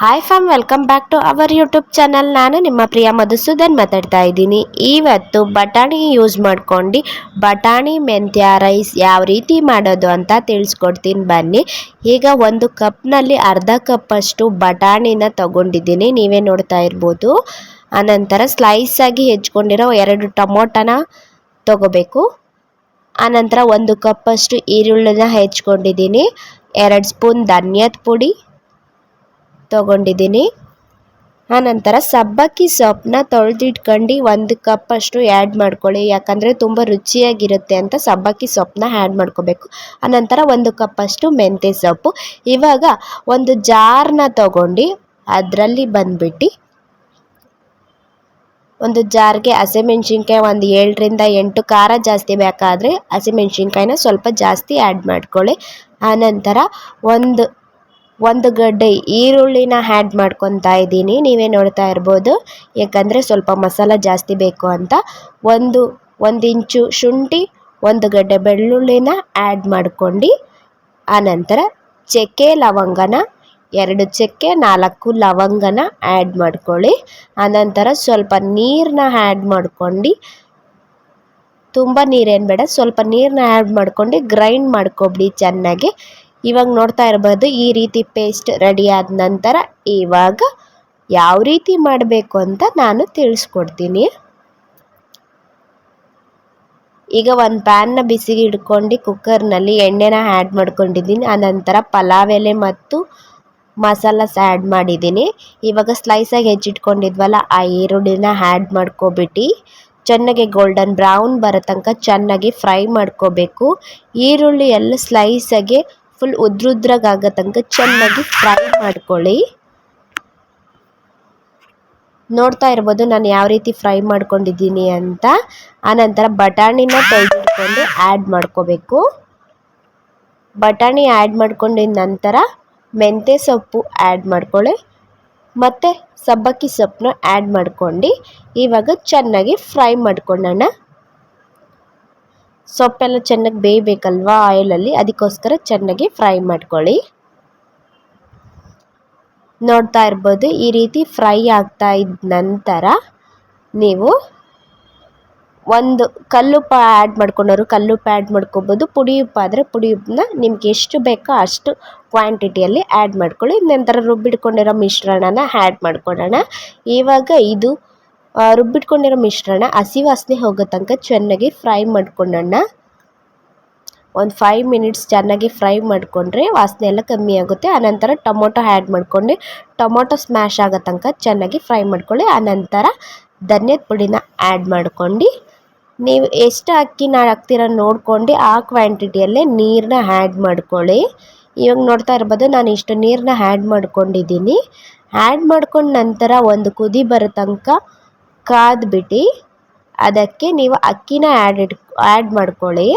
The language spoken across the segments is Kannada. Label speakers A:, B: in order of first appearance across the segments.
A: Hi fam welcome back to our YouTube channel ನಾನು ನಿಮ್ಮ ಪ್ರಿಯ ಮಧುಸೂದನ್ ಮಾತಾಡ್ತಾ ಇದ್ದೀನಿ. ಇವತ್ತು ಬಟಾಣಿ ಯೂಸ್ ಮಾಡ್ಕೊಂಡು ಬಟಾಣಿ ಮೆಂತ್ಯ ರೈಸ್ ಯಾವ ರೀತಿ ಮಾಡೋದು ಅಂತ ತಿಳಿಸ್ಕೊಡ್ತೀನಿ ಬನ್ನಿ. ಈಗ ಒಂದು ಕಪ್ನಲ್ಲಿ ಅರ್ಧ ಕಪ್ಪಷ್ಟು ಬಟಾಣಿನ ತಗೊಂಡಿದ್ದೀನಿ. ನೀವೇ ನೋಡ್ತಾ ಇರ್ಬೋದು. ಆನಂತರ ಸ್ಲೈಸ್ ಆಗಿ ಹೆಚ್ಕೊಂಡಿರೋ ಎರಡು ಟೊಮೊಟೊನ ತಗೋಬೇಕು. ಆನಂತರ ಒಂದು ಕಪ್ಪಷ್ಟು ಈರುಳ್ಳಿನ ಹೆಚ್ಕೊಂಡಿದ್ದೀನಿ. ಎರಡು ಸ್ಪೂನ್ ಧನ್ಯದ ಪುಡಿ. ತೊಗೊಂಡಿದ್ದೀನಿ. ಆನಂತರ ಸಬ್ಬಕ್ಕಿ ಸೊಪ್ಪನ್ನ ತೊಳೆದಿಟ್ಕೊಂಡು ಒಂದು ಕಪ್ಪಷ್ಟು ಆ್ಯಡ್ ಮಾಡ್ಕೊಳ್ಳಿ. ಯಾಕಂದರೆ ತುಂಬ ರುಚಿಯಾಗಿರುತ್ತೆ ಅಂತ ಸಬ್ಬಕ್ಕಿ ಸೊಪ್ಪನ್ನ ಆ್ಯಡ್ ಮಾಡ್ಕೋಬೇಕು. ಆನಂತರ ಒಂದು ಕಪ್ಪಷ್ಟು ಮೆಂತ್ಯ ಸೊಪ್ಪು. ಇವಾಗ ಒಂದು ಜಾರ್ನ ತಗೊಂಡು ಅದರಲ್ಲಿ ಬಂದ್ಬಿಟ್ಟು ಒಂದು ಜಾರ್ಗೆ ಹಸಿಮೆಣ್ಸಿನ್ಕಾಯಿ ಒಂದು ಏಳರಿಂದ ಎಂಟು ಖಾರ ಜಾಸ್ತಿ ಬೇಕಾದರೆ ಹಸಿಮೆಣ್ಸಿನ್ಕಾಯಿನ ಸ್ವಲ್ಪ ಜಾಸ್ತಿ ಆ್ಯಡ್ ಮಾಡ್ಕೊಳ್ಳಿ. ಆನಂತರ ಒಂದು ಒಂದು ಗಡ್ಡೆ ಈರುಳ್ಳಿನ ಆ್ಯಡ್ ಮಾಡ್ಕೊತಾ ಇದ್ದೀನಿ. ನೀವೇ ನೋಡ್ತಾ ಇರ್ಬೋದು. ಯಾಕಂದರೆ ಸ್ವಲ್ಪ ಮಸಾಲ ಜಾಸ್ತಿ ಬೇಕು ಅಂತ. ಒಂದು ಒಂದು ಇಂಚು ಶುಂಠಿ, ಒಂದು ಗಡ್ಡೆ ಬೆಳ್ಳುಳ್ಳಿನ ಆ್ಯಡ್ ಮಾಡ್ಕೊಂಡು, ಆನಂತರ ಚಕ್ಕೆ ಲವಂಗನ, ಎರಡು ಚಕ್ಕೆ, ನಾಲ್ಕು ಲವಂಗನ ಆ್ಯಡ್ ಮಾಡ್ಕೊಳ್ಳಿ. ಆನಂತರ ಸ್ವಲ್ಪ ನೀರನ್ನ ಆ್ಯಡ್ ಮಾಡ್ಕೊಂಡು, ತುಂಬ ನೀರೇನು ಬೇಡ, ಸ್ವಲ್ಪ ನೀರನ್ನ ಆ್ಯಡ್ ಮಾಡ್ಕೊಂಡು ಗ್ರೈಂಡ್ ಮಾಡ್ಕೊಬಿಡಿ ಚೆನ್ನಾಗಿ. ಇವಾಗ ನೋಡ್ತಾ ಇರ್ಬೋದು, ಈ ರೀತಿ ಪೇಸ್ಟ್ ರೆಡಿ ಆದ ನಂತರ ಇವಾಗ ಯಾವ ರೀತಿ ಮಾಡಬೇಕು ಅಂತ ನಾನು ತಿಳಿಸ್ಕೊಡ್ತೀನಿ. ಈಗ ಒಂದು ಪ್ಯಾನ್ನ ಬಿಸಿಗೆ ಇಟ್ಕೊಂಡು ಕುಕ್ಕರ್ನಲ್ಲಿ ಎಣ್ಣೆನ ಆ್ಯಡ್ ಮಾಡ್ಕೊಂಡಿದ್ದೀನಿ. ಆನಂತರ ಪಲಾವ್ ಎಲೆ ಮತ್ತು ಮಸಾಲಸ್ ಆ್ಯಡ್ ಮಾಡಿದ್ದೀನಿ. ಇವಾಗ ಸ್ಲೈಸಾಗಿ ಹೆಚ್ಚಿಟ್ಕೊಂಡಿದ್ವಲ್ಲ, ಆ ಈರುಳ್ಳಿನ ಆ್ಯಡ್ ಮಾಡ್ಕೊಬಿಟ್ಟು ಚೆನ್ನಾಗಿ ಗೋಲ್ಡನ್ ಬ್ರೌನ್ ಬರೋ ತನಕ ಚೆನ್ನಾಗಿ ಫ್ರೈ ಮಾಡ್ಕೋಬೇಕು. ಈರುಳ್ಳಿ ಎಲ್ಲ ಸ್ಲೈಸಾಗಿ ಫುಲ್ ಉದ್ರುದ್ರಾಗ ತನಕ ಚೆನ್ನಾಗಿ ಫ್ರೈ ಮಾಡ್ಕೊಳ್ಳಿ. ನೋಡ್ತಾ ಇರ್ಬೋದು ನಾನು ಯಾವ ರೀತಿ ಫ್ರೈ ಮಾಡ್ಕೊಂಡಿದ್ದೀನಿ ಅಂತ. ಆನಂತರ ಬಟಾಣಿನ ತೆಗೆದುಕೊಂಡು ಆ್ಯಡ್ ಮಾಡ್ಕೋಬೇಕು. ಬಟಾಣಿ ಆ್ಯಡ್ ಮಾಡ್ಕೊಂಡಿದ್ದ ನಂತರ ಮೆಂತ್ಯ ಸೊಪ್ಪು ಆ್ಯಡ್ ಮಾಡ್ಕೊಳ್ಳಿ. ಮತ್ತು ಸಬ್ಬಕ್ಕಿ ಸೊಪ್ಪನ್ನ ಆ್ಯಡ್ ಮಾಡ್ಕೊಂಡು ಇವಾಗ ಚೆನ್ನಾಗಿ ಫ್ರೈ ಮಾಡ್ಕೊಳ್ಳೋಣ. ಸೊಪ್ಪೆಲ್ಲ ಚೆನ್ನಾಗಿ ಬೇಯಬೇಕಲ್ವಾ ಆಯಿಲಲ್ಲಿ? ಅದಕ್ಕೋಸ್ಕರ ಚೆನ್ನಾಗಿ ಫ್ರೈ ಮಾಡ್ಕೊಳ್ಳಿ. ನೋಡ್ತಾ ಇರ್ಬೋದು, ಈ ರೀತಿ ಫ್ರೈ ಆಗ್ತಾ ಇದ್ದ ನಂತರ ನೀವು ಒಂದು ಕಲ್ಲುಪ್ಪ ಆ್ಯಡ್ ಮಾಡ್ಕೊಂಡವರು ಕಲ್ಲುಪ್ಪ ಆ್ಯಡ್ ಮಾಡ್ಕೊಬೋದು. ಪುಡಿ ಉಪ್ಪು ಆದರೆ ಪುಡಿ ಉಪ್ಪನ್ನ ನಿಮ್ಗೆ ಎಷ್ಟು ಬೇಕೋ ಅಷ್ಟು ಕ್ವಾಂಟಿಟಿಯಲ್ಲಿ ಆ್ಯಡ್ ಮಾಡ್ಕೊಳ್ಳಿ. ನಂತರ ರುಬ್ಬಿಟ್ಕೊಂಡಿರೋ ಮಿಶ್ರಣನ ಆ್ಯಡ್ ಮಾಡ್ಕೊಳ್ಳೋಣ. ಇವಾಗ ಇದು ರುಬ್ಬಿಟ್ಕೊಂಡಿರೋ ಮಿಶ್ರಣ ಹಸಿ ವಾಸನೆ ಹೋಗೋ ತನಕ ಚೆನ್ನಾಗಿ ಫ್ರೈ ಮಾಡ್ಕೊಳ್ಳೋಣ ಒಂದು ಫೈವ್ ಮಿನಿಟ್ಸ್ ಚೆನ್ನಾಗಿ ಫ್ರೈ ಮಾಡಿಕೊಂಡ್ರೆ ವಾಸನೆ ಎಲ್ಲ ಕಮ್ಮಿ ಆಗುತ್ತೆ. ಆನಂತರ ಟೊಮೊಟೊ ಆ್ಯಡ್ ಮಾಡ್ಕೊಂಡು ಟೊಮೊಟೊ ಸ್ಮ್ಯಾಶ್ ಆಗೋ ತನಕ ಚೆನ್ನಾಗಿ ಫ್ರೈ ಮಾಡ್ಕೊಳ್ಳಿ. ಆನಂತರ ಧನ್ಯದ ಪುಡಿನ ಆ್ಯಡ್ ಮಾಡ್ಕೊಂಡು ನೀವು ಎಷ್ಟು ಅಕ್ಕಿ ನಾ ಹಾಕ್ತೀರ ನೋಡ್ಕೊಂಡು ಆ ಕ್ವಾಂಟಿಟಿಯಲ್ಲೇ ನೀರನ್ನ ಆ್ಯಡ್ ಮಾಡ್ಕೊಳ್ಳಿ. ಇವಾಗ ನೋಡ್ತಾ ಇರ್ಬೋದು ನಾನು ಇಷ್ಟು ನೀರನ್ನ ಆ್ಯಡ್ ಮಾಡ್ಕೊಂಡಿದ್ದೀನಿ. ಆ್ಯಡ್ ಮಾಡ್ಕೊಂಡ ನಂತರ ಒಂದು ಕುದಿ ಬರೋ ತನಕ ಕಾದ್ಬಿಟ್ಟು ಅದಕ್ಕೆ ನೀವು ಅಕ್ಕಿನ ಆ್ಯಡ್ ಇಟ್ ಆ್ಯಡ್ ಮಾಡ್ಕೊಳ್ಳಿ.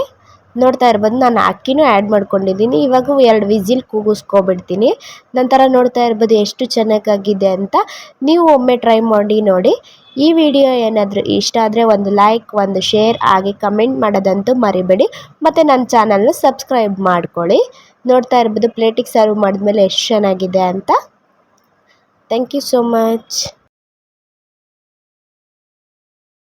A: ನೋಡ್ತಾ ಇರ್ಬೋದು, ನಾನು ಅಕ್ಕಿನೂ ಆ್ಯಡ್ ಮಾಡ್ಕೊಂಡಿದ್ದೀನಿ. ಇವಾಗ ಎರಡು ವಿಸಿಲ್ ಕೂಗಿಸ್ಕೊಬಿಡ್ತೀನಿ. ನಂತರ ನೋಡ್ತಾ ಇರ್ಬೋದು ಎಷ್ಟು ಚೆನ್ನಾಗಾಗಿದೆ ಅಂತ. ನೀವು ಒಮ್ಮೆ ಟ್ರೈ ಮಾಡಿ ನೋಡಿ. ಈ ವಿಡಿಯೋ ಏನಾದರೂ ಇಷ್ಟ ಆದರೆ ಒಂದು ಲೈಕ್ ಒಂದು ಶೇರ್ ಹಾಗೆ ಕಮೆಂಟ್ ಮಾಡೋದಂತೂ ಮರಿಬೇಡಿ. ಮತ್ತು ನನ್ನ ಚಾನಲ್ನ ಸಬ್ಸ್ಕ್ರೈಬ್ ಮಾಡ್ಕೊಳ್ಳಿ. ನೋಡ್ತಾ ಇರ್ಬೋದು ಪ್ಲೇಟಿಗೆ ಸರ್ವ್ ಮಾಡಿದ್ಮೇಲೆ ಎಷ್ಟು ಚೆನ್ನಾಗಿದೆ ಅಂತ. Thank you so much